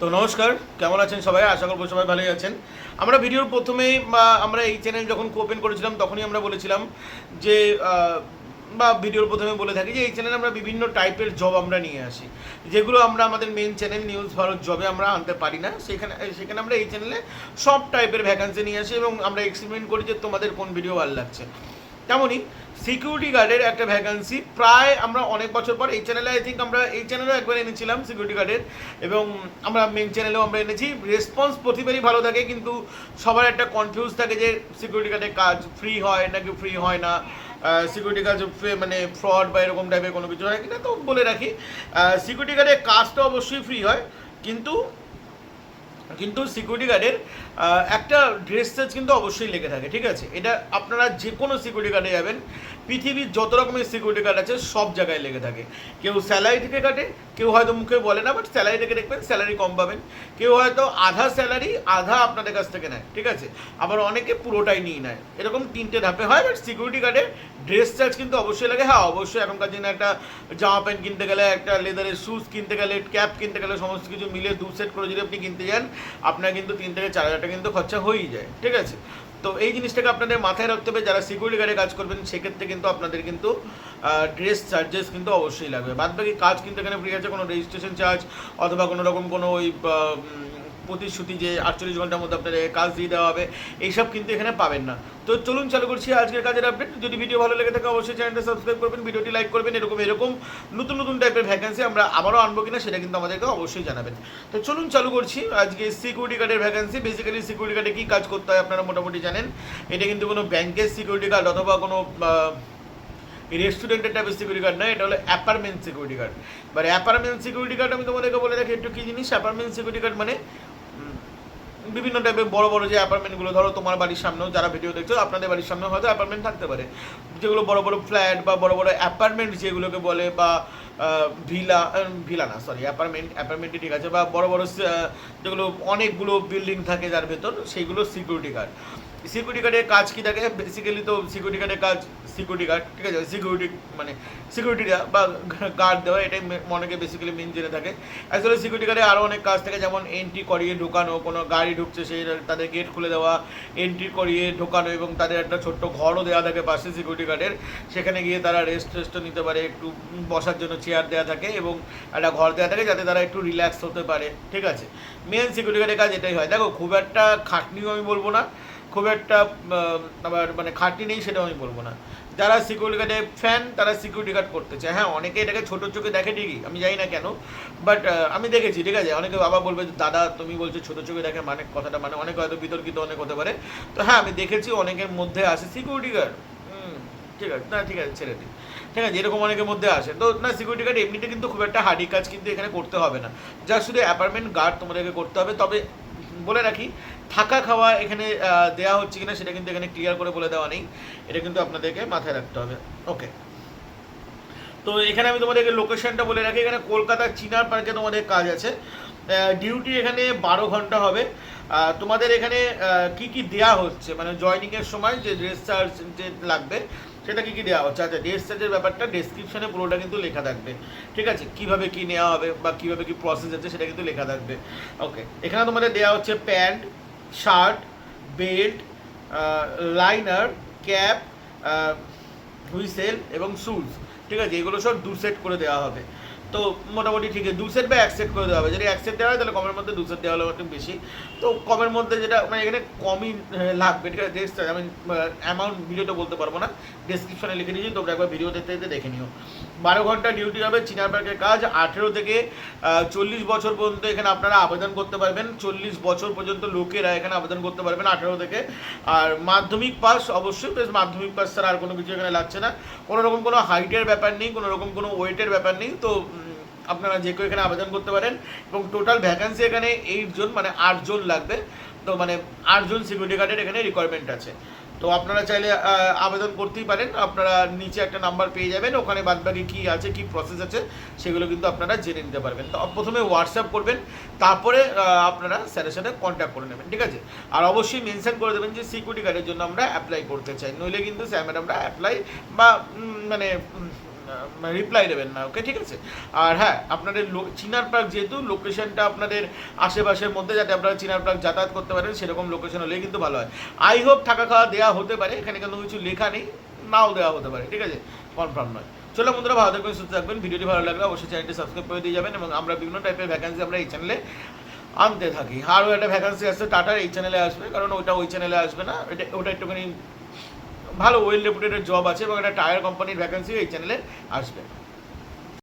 তো নমস্কার, কেমন আছেন সবাই? আশা করব সবাই ভালোই আছেন। আমরা ভিডিওর প্রথমেই, বা আমরা এই চ্যানেল যখন ওপেন করেছিলাম, তখনই আমরা বলেছিলাম যে বা ভিডিওর প্রথমে বলে থাকি যে, এই চ্যানেলে আমরা বিভিন্ন টাইপের জব আমরা নিয়ে আসি। যেগুলো আমরা আমাদের মেন চ্যানেল নিউজ ভারত জবে আমরা আনতে পারি না। সেখানে সেখানে আমরা এই চ্যানেলে সব টাইপের ভ্যাকান্সি নিয়ে আসি এবং আমরা এক্সপেরিমেন্ট করি যে তোমাদের কোন ভিডিও ভালো লাগছে। তেমনই সিকিউরিটি গার্ডের একটা ভ্যাকান্সি প্রায় আমরা অনেক বছর পর এই চ্যানেলে আই থিঙ্ক আমরা এই চ্যানেলেও একবার এনেছিলাম সিকিউরিটি গার্ডের এবং আমরা মেন চ্যানেলেও আমরা এনেছি। রেসপন্স প্রতিবারই ভালো থাকে, কিন্তু সবার একটা কনফিউজ থাকে যে সিকিউরিটি গার্ডের কাজ ফ্রি হয় নাকি ফ্রি হয় না। সিকিউরিটি ফে- মানে ফ্রড বা এরকম টাইপের কোনো কিছু হয় কিনা তো বলে রাখি। সিকিউরিটি গার্ডের কাজটা অবশ্যই ফ্রি হয়, কিন্তু কিন্তু সিকিউরিটি গার্ডের একটা ড্রেস সেজ কিন্তু অবশ্যই লেগে থাকে, ঠিক আছে? এটা আপনারা যে কোনো সিকিউরিটি গার্ডে যাবেন, পৃথিবীর যত রকমের সিকিউরিটি গার্ড আছে, সব জায়গায় লেগে থাকে। কেউ স্যালারি থেকে কাটে, কেউ হয়তো মুখে বলে না বাট স্যালারি থেকে দেখবেন স্যালারি কম পাবেন। কেউ হয়তো আধা স্যালারি আধা আপনাদের কাছ থেকে নেয়, ঠিক আছে? আবার অনেকে পুরোটাই নিয়ে নেয়। এরকম তিনটে ধাপে হয় বাট সিকিউরিটি গার্ডে ড্রেস চার্জ কিন্তু অবশ্যই লাগে। হ্যাঁ অবশ্যই এখনকার দিনে একটা জামা প্যান্ট কিনতে গেলে, একটা লেদারের শ্যুজ কিনতে গেলে ক্যাপ কিনতে গেলে সমস্ত কিছু মিলে দু সেট করে যদি আপনি কিনতে যান আপনার কিন্তু তিন থেকে চার হাজার টাকা কিন্তু খরচা হয়েই যায়, ঠিক আছে? তো এই জিনিসটাকে আপনাদের মাথায় রাখতে হবে, যারা সিকিউরিটি গার্ডে কাজ করবেন, সেক্ষেত্রে কিন্তু আপনাদের কিন্তু ড্রেস চার্জেস কিন্তু অবশ্যই লাগবে। বাদ বাকি কাজ কিন্তু এখানে ফ্রি আছে, কোনো রেজিস্ট্রেশন চার্জ অথবা কোনো রকম কোনো ওই প্রতিশ্রুতি যে আটচল্লিশ ঘণ্টার মধ্যে আপনাদের কাজ দিয়ে দেওয়া হবে, এইসব কিন্তু এখানে পাবেন না। তো চলুন চালু করছি আজকের কাজের আপডেট যদি ভিডিও ভালো লেগে থাকে অবশ্যই চ্যানেলটা সাবস্ক্রাইব করবেন ভিডিওটি লাইক করবেন, এরকম এরকম নতুন নতুন টাইপের ভ্যাকেন্সি আমরা আবারও আনব কিনা সেটা কিন্তু আমাদেরকে অবশ্যই জানাবেন। তো চলুন চালু করছি আজকে সিকিউরিটি গার্ডের ভ্যাকেন্সি বেসিক্যালি সিকিউরিটি গার্ডে কী কাজ করতে হয় আপনারা মোটামুটি জানেন। এটা কিন্তু কোনো ব্যাংকের সিকিউরিটি গার্ড অথবা কোনো রেস্টুরেন্টের টাইপের সিকিউরিটি গার্ড নয় এটা হলো অ্যাপার্টমেন্ট সিকিউরিটি গার্ড এবার অ্যাপার্টমেন্ট সিকিউরিটি গার্ড আমি তোমাদেরকে বলে রাখি, একটু কী জিনিস? অ্যাপার্টমেন্ট সিকিউরিটি গার্ড মানে বিভিন্ন টাইপের বড় বড় যে অ্যাপার্টমেন্টগুলো ধরো তোমার বাড়ির সামনেও যারা ভিডিও দেখছ, আপনাদের বাড়ির সামনেও হয়তো অ্যাপার্টমেন্ট থাকতে পারে। যেগুলো বড় বড় ফ্ল্যাট বা বড় বড় অ্যাপার্টমেন্ট যেগুলোকে বলে বা ভিলা ভিলা না সরি অ্যাপার্টমেন্ট অ্যাপার্টমেন্টই ঠিক আছে, বা বড় বড় যেগুলো অনেকগুলো বিল্ডিং থাকে যার ভেতর, সেইগুলো সিকিউরিটি গার্ড সিকিউরিটি গার্ডের কাজ কি থাকে? বেসিক্যালি তো সিকিউরিটি গার্ডের কাজ সিকিউরিটি গার্ড ঠিক আছে? সিকিউরিটি মানে সিকিউরিটি দেওয়া বা গার্ড দেওয়া, এটাই অনেকে বেসিক্যালি মেন জেনে থাকে। অ্যাকচুয়ালি সিকিউরিটি গার্ডে আরও অনেক কাজ থাকে, যেমন এন্ট্রি করিয়ে ঢোকানো, কোনো গাড়ি ঢুকছে সেই তাদের গেট খুলে দেওয়া এন্ট্রি করিয়ে ঢোকানো এবং তাদের একটা ছোট্ট ঘরও দেওয়া থাকে পাশে সিকিউরিটি গার্ডের সেখানে গিয়ে তারা রেস্ট টেস্টও নিতে পারে, একটু বসার জন্য চেয়ার দেওয়া থাকে এবং একটা ঘর দেওয়া থাকে যাতে তারা একটু রিল্যাক্স হতে পারে, ঠিক আছে? মেন সিকিউরিটি গার্ডের কাজ এটাই হয়। দেখো, খুব একটা খাটনিও আমি বলব না। খুব একটা আবার মানে খাঁটি নেই, সেটাও আমি বলব না। যারা সিকিউরিটি গার্ডে ফ্যান তারা সিকিউরিটি গার্ড করতে চায়। হ্যাঁ অনেকে এটাকে ছোটো চোখে দেখে ঠিকই, আমি জানি না কেন বাট আমি দেখেছি, ঠিক আছে? অনেকে বাবা বলবে দাদা, তুমি বলছো ছোটো চোখে দেখে মানে কথাটা মানে অনেক হয়তো বিতর্কিত অনেক হতে পারে। তো হ্যাঁ আমি দেখেছি অনেকের মধ্যে আসে সিকিউরিটি গার্ড ঠিক আছে, না, ঠিক আছে, ছেড়ে দিই। ঠিক আছে, এরকম অনেকের মধ্যে আসে। তো না সিকিউরিটি গার্ড এমনিতে কিন্তু খুব একটা হার্ডি কাজ কিন্তু এখানে করতে হবে না। যা শুধু অ্যাপার্টমেন্ট গার্ড তোমাদেরকে করতে হবে, তবে বলে রাখি, থাকা খাওয়া এখানে দেওয়া হচ্ছে কিনা সেটা কিন্তু এখানে ক্লিয়ার করে বলে দেওয়া নেই। এটা কিন্তু আপনাদেরকে মাথায় রাখতে হবে। ওকে তো এখানে আমি তোমাদেরকে লোকেশনটা বলে রাখি। এখানে কলকাতার চিনার পার্কে তোমাদের কাজ আছে। ডিউটি এখানে বারো ঘণ্টা হবে। তোমাদের এখানে কি কি দেয়া হচ্ছে? মানে জয়নিং এর সময় যে ড্রেস চার্জ যে লাগবে, সেটা কি কি দেওয়া হচ্ছে? আচ্ছা ড্রেস চার্জের ব্যাপারটা ডেসক্রিপশনে পুরোটা কিন্তু লেখা থাকবে। ঠিক আছে? কীভাবে কি নেওয়া হবে বা কীভাবে কি প্রসেস আছে সেটা কিন্তু লেখা থাকবে। ওকে এখানে তোমাদের দেওয়া হচ্ছে pant shirt belt liner cap whistle এবং শুজ ঠিক আছে? এগুলো সব দু সেট করে দেওয়া হবে। তো মোটামুটি ঠিক আছে দু সেট বা এক সেট করে দেওয়া হবে। যদি এক সেট দেওয়া হয়, তাহলে কমের মধ্যে দু সেট দেওয়া হলে একটু বেশি। তো কমের মধ্যে যেটা মানে এখানে কমই লাগবে, ঠিক আছে? ড্রেস আমি অ্যামাউন্ট ভিডিওটা বলতে পারব না। ডেসক্রিপশনে লিখে দিয়েছি তোমরা একবার ভিডিও দেখতে দেখতে দেখে নিও। বারো ঘণ্টা ডিউটি হবে, চিনার পার্কের কাজ। আঠেরো থেকে চল্লিশ বছর পর্যন্ত এখানে আপনারা আবেদন করতে পারবেন। চল্লিশ বছর পর্যন্ত লোকেরা এখানে আবেদন করতে পারবেন আঠেরো থেকে। আর মাধ্যমিক পাস অবশ্যই বেশ মাধ্যমিক পাস ছাড়া আর কোনো কিছু এখানে লাগছে না। কোনো রকম কোনো হাইটের ব্যাপার নেই, কোনো রকম কোনো ওয়েটের ব্যাপার নেই। তো আপনারা যে কেউ এখানে আবেদন করতে পারেন এবং টোটাল ভ্যাকান্সি এখানে এইট জন মানে আট জন লাগবে। তো মানে আটজন সিকিউরিটি গার্ডের এখানে রিকোয়ারমেন্ট আছে। তো আপনারা চাইলে আবেদন করতেই পারেন। আপনারা নিচে একটা নাম্বার পেয়ে যাবেন। ওখানে বাদবাকি কী আছে, কি প্রসেস আছে, সেগুলো কিন্তু আপনারা জেনে নিতে পারবেন। তো প্রথমে হোয়াটসঅ্যাপ করবেন। তারপরে আপনারা স্যারের সাথে কন্ট্যাক্ট করে নেবেন, ঠিক আছে? আর অবশ্যই মেনশন করে দেবেন যে সিকিউরিটি গার্ডের জন্য আমরা অ্যাপ্লাই করতে চাই। নইলে কিন্তু স্যার ম্যাডামরা অ্যাপ্লাই বা মানে রিপ্লাই দেবেন না ওকে ঠিক আছে? আর হ্যাঁ আপনাদের চিনার পার্ক যেহেতু লোকেশনটা আপনাদের আশেপাশের মধ্যে যাতে আপনারা চিনার পার্ক যাতায়াত করতে পারেন, সেরকম লোকেশন হলে কিন্তু ভালো হয়। আই হোপ থাকা খাওয়া দেওয়া হতে পারে, এখানে কিন্তু কিছু লেখা নেই, নাও দেওয়া হতে পারে, ঠিক আছে? কনফার্ম নয়। চলো বন্ধুরা, ভালো থাকবেন, সুস্থ থাকবেন। ভিডিওটি ভালো লাগলে অবশ্যই চ্যানেলটি সাবস্ক্রাইব করে দিয়ে যাবেন এবং আমরা বিভিন্ন টাইপের ভ্যাকান্সি আমরা এই চ্যানেলে আনতে থাকি। আরও একটা ভ্যাকান্সি আসছে টাটার এই চ্যানেলে আসবে, কারণ ওটা ওই চ্যানেলে আসবে না, এটা, ওটা একটুখানি ভালো ওয়েল রেপুটেড জব আছে এবং একটা টায়ার কোম্পানির ভ্যাকেন্সি এই চ্যানেলে আসবে।